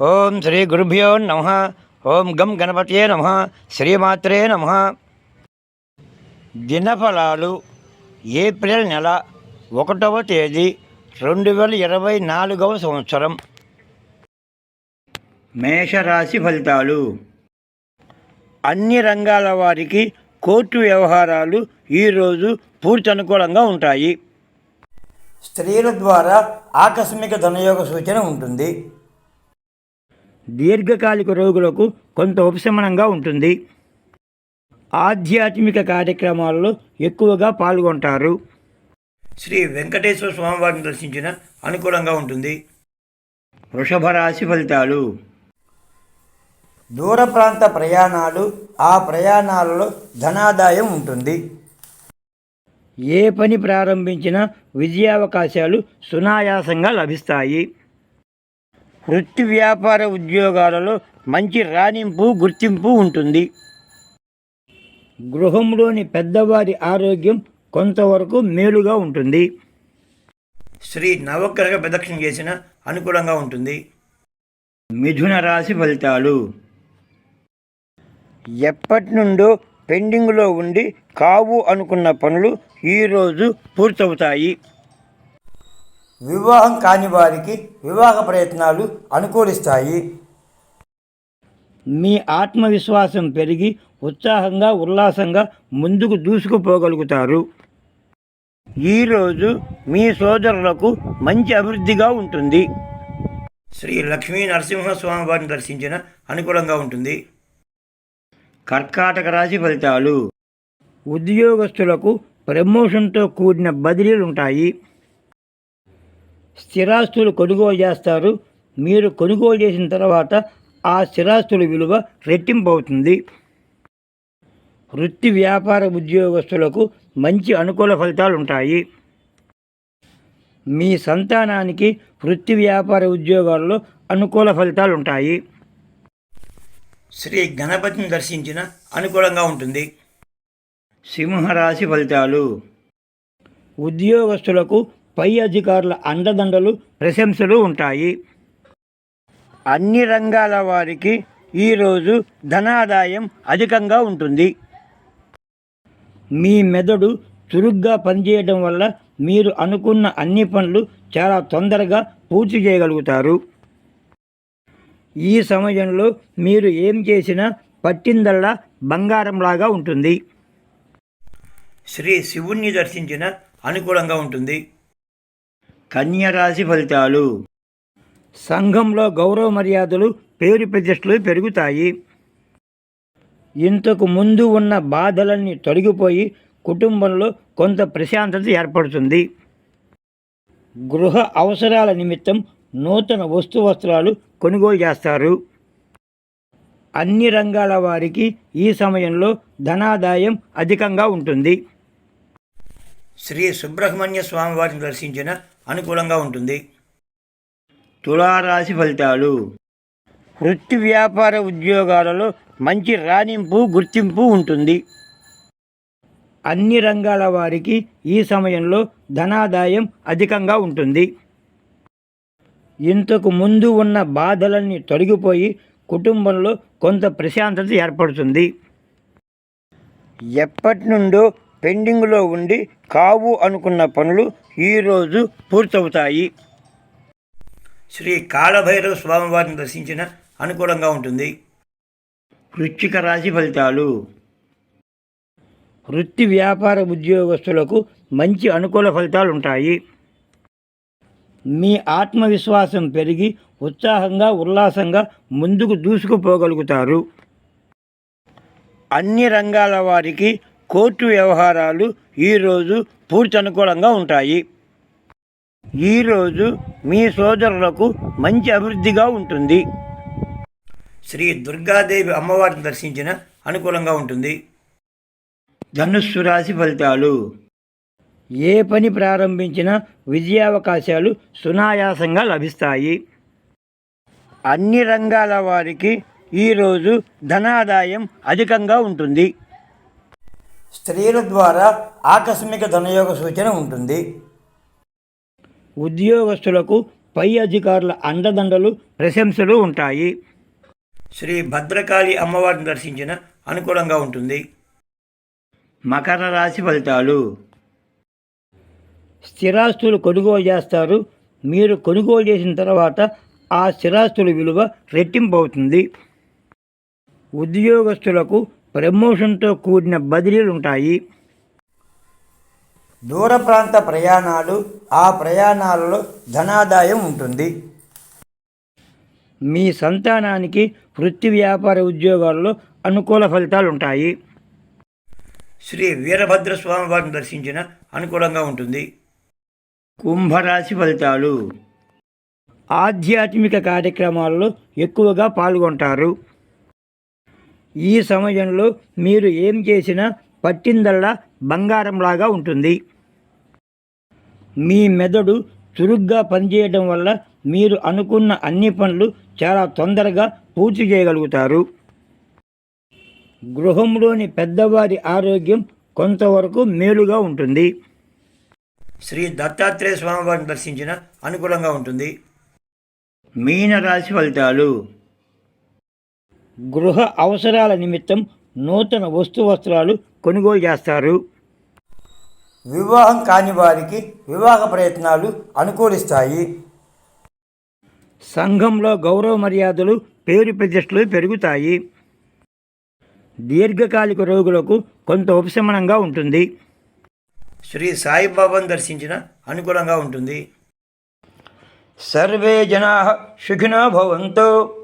ఓం శ్రీ గురుభ్యో నమ. ఓం గం గణపతియే నమ. శ్రీమాత్రే నమ. దినఫలాలు ఏప్రిల్ నెల ఒకటవ తేదీ రెండు వేల ఇరవై నాలుగవ సంవత్సరం. మేషరాశి ఫలితాలు. అన్ని రంగాల వారికి కోర్టు వ్యవహారాలు ఈరోజు పూర్తి అనుకూలంగా ఉంటాయి. స్త్రీల ద్వారా ఆకస్మిక ధనయోగ సూచన ఉంటుంది. దీర్ఘకాలిక రోగులకు కొంత ఉపశమనంగా ఉంటుంది. ఆధ్యాత్మిక కార్యక్రమాల్లో ఎక్కువగా పాల్గొంటారు. శ్రీ వెంకటేశ్వర స్వామివారిని దర్శించిన అనుకూలంగా ఉంటుంది. వృషభ రాశి ఫలితాలు. దూర ప్రాంత ప్రయాణాలు ఆ ప్రయాణాలలో ధనాదాయం ఉంటుంది. ఏ పని ప్రారంభించినా విజయావకాశాలు సునాయాసంగా లభిస్తాయి. వృత్తి వ్యాపార ఉద్యోగాలలో మంచి రాణింపు గుర్తింపు ఉంటుంది. గృహంలోని పెద్దవారి ఆరోగ్యం కొంతవరకు మేలుగా ఉంటుంది. శ్రీ నవగ్రహ ప్రదక్షిణ చేసిన అనుకూలంగా ఉంటుంది. మిథున రాశి ఫలితాలు. ఎప్పటి నుండో పెండింగ్లో ఉండి కావు అనుకున్న పనులు ఈరోజు పూర్తవుతాయి. వివాహం కాని వారికి వివాహ ప్రయత్నాలు అనుకూలిస్తాయి. మీ ఆత్మవిశ్వాసం పెరిగి ఉత్సాహంగా ఉల్లాసంగా ముందుకు దూసుకుపోగలుగుతారు. ఈరోజు మీ సోదరులకు మంచి అభివృద్ధిగా ఉంటుంది. శ్రీ లక్ష్మీ నరసింహస్వామి వారిని దర్శించిన అనుకూలంగా ఉంటుంది. కర్కాటక రాశి ఫలితాలు. ఉద్యోగస్తులకు ప్రమోషన్తో కూడిన బదిలీలు ఉంటాయి స్థిరాస్తులు కొనుగోలు చేస్తారు. మీరు కొనుగోలు చేసిన తర్వాత ఆ స్థిరాస్తుల విలువ రెట్టింపు అవుతుంది వృత్తి వ్యాపార ఉద్యోగస్తులకు మంచి అనుకూల ఫలితాలు ఉంటాయి. మీ సంతానానికి వృత్తి వ్యాపార ఉద్యోగాల్లో అనుకూల ఫలితాలు ఉంటాయి. శ్రీ గణపతిని దర్శించిన అనుకూలంగా ఉంటుంది. సింహరాశి ఫలితాలు. ఉద్యోగస్తులకు పై అధికారుల అండదండలు ప్రశంసలు ఉంటాయి. అన్ని రంగాల వారికి ఈరోజు ధనాదాయం అధికంగా ఉంటుంది. మీ మెదడు చురుగ్గా పనిచేయడం వల్ల మీరు అనుకున్న అన్ని పనులు చాలా తొందరగా పూర్తి చేయగలుగుతారు. ఈ సమయంలో మీరు ఏం చేసినా పట్టిందల్లా బంగారంలాగా ఉంటుంది. శ్రీ శివుణ్ణి దర్శించిన అనుకూలంగా ఉంటుంది. కన్యరాశి ఫలితాలు. సంఘంలో గౌరవ మర్యాదలు పేరు ప్రతిష్టలు పెరుగుతాయి. ఇంతకు ముందు ఉన్న బాధలన్నీ తొలగిపోయి కుటుంబంలో కొంత ప్రశాంతత ఏర్పడుతుంది. గృహ అవసరాల నిమిత్తం నూతన వస్తు వస్త్రాలు కొనుగోలు చేస్తారు. అన్ని రంగాల వారికి ఈ సమయంలో ధనాదాయం అధికంగా ఉంటుంది. శ్రీ సుబ్రహ్మణ్య స్వామివారిని దర్శించిన అనుకూలంగా ఉంటుంది. తులారాశి ఫలితాలు. వృత్తి వ్యాపార ఉద్యోగాలలో మంచి రాణింపు గుర్తింపు ఉంటుంది. అన్ని రంగాల వారికి ఈ సమయంలో ధనాదాయం అధికంగా ఉంటుంది. ఇంతకు ముందు ఉన్న బాధలన్నీ తొలగిపోయి కుటుంబంలో కొంత ప్రశాంతత ఏర్పడుతుంది. ఎప్పటి నుండో పెండింగ్లో ఉండి కావు అనుకున్న పనులు ఈరోజు పూర్తవుతాయి. శ్రీ కాళభైరవ స్వామివారిని దర్శించిన అనుకూలంగా ఉంటుంది. వృశ్చిక రాశి ఫలితాలు. వృత్తి వ్యాపార ఉద్యోగస్తులకు మంచి అనుకూల ఫలితాలు ఉంటాయి. మీ ఆత్మవిశ్వాసం పెరిగి ఉత్సాహంగా ఉల్లాసంగా ముందుకు దూసుకుపోగలుగుతారు. అన్ని రంగాల వారికి కోర్టు వ్యవహారాలు ఈరోజు పూర్తి అనుకూలంగా ఉంటాయి. ఈరోజు మీ సోదరులకు మంచి అభివృద్ధిగా ఉంటుంది. శ్రీ దుర్గాదేవి అమ్మవారిని దర్శించిన అనుకూలంగా ఉంటుంది. ధనుస్సు రాశి ఫలితాలు. ఏ పని ప్రారంభించినా విజయావకాశాలు సునాయాసంగా లభిస్తాయి. అన్ని రంగాల వారికి ఈరోజు ధనాదాయం అధికంగా ఉంటుంది. స్త్రీల ద్వారా ఆకస్మిక ధనయోగ సూచన ఉంటుంది. ఉద్యోగస్తులకు పై అధికారుల అండదండలు ప్రశంసలు ఉంటాయి. శ్రీ భద్రకాళి అమ్మవారిని దర్శించిన అనుకూలంగా ఉంటుంది. మకర రాశి ఫలితాలు. స్థిరాస్తులు కొనుగోలు చేస్తారు. మీరు కొనుగోలు చేసిన తర్వాత ఆ స్థిరాస్తుల విలువ రెట్టింపు అవుతుంది. ఉద్యోగస్తులకు ప్రమోషన్తో కూడిన బదిలీలు ఉంటాయి దూర ప్రాంత ప్రయాణాలు ఆ ప్రయాణాలలో ధనాదాయం ఉంటుంది. మీ సంతానానికి వృత్తి వ్యాపార ఉద్యోగాల్లో అనుకూల ఫలితాలు ఉంటాయి శ్రీ వీరభద్ర స్వామి వారిని దర్శించిన అనుకూలంగా ఉంటుంది. కుంభరాశి ఫలితాలు. ఆధ్యాత్మిక కార్యక్రమాల్లో ఎక్కువగా పాల్గొంటారు. ఈ సమయంలో మీరు ఏం చేసినా పట్టిందల్లా బంగారంలాగా ఉంటుంది. మీ మెదడు చురుగ్గా పనిచేయడం వల్ల మీరు అనుకున్న అన్ని పనులు చాలా తొందరగా పూర్తి చేయగలుగుతారు. గృహంలోని పెద్దవారి ఆరోగ్యం కొంతవరకు మేలుగా ఉంటుంది. శ్రీ దత్తాత్రేయ స్వామి వారిని దర్శించిన అనుకూలంగా ఉంటుంది. మీన రాశి ఫలితాలు. గృహ అవసరాల నిమిత్తం నూతన వస్తు వస్త్రాలు కొనుగోలు చేస్తారు. వివాహం కాని వారికి వివాహ ప్రయత్నాలు అనుకూలిస్తాయి. సంఘంలో గౌరవ మర్యాదలు పేరు ప్రతిష్టలు పెరుగుతాయి. దీర్ఘకాలిక రోగులకు కొంత ఉపశమనంగా ఉంటుంది. శ్రీ సాయిబాబాను దర్శించిన అనుకూలంగా ఉంటుంది. సర్వే జనా సుఖినో భవంతు.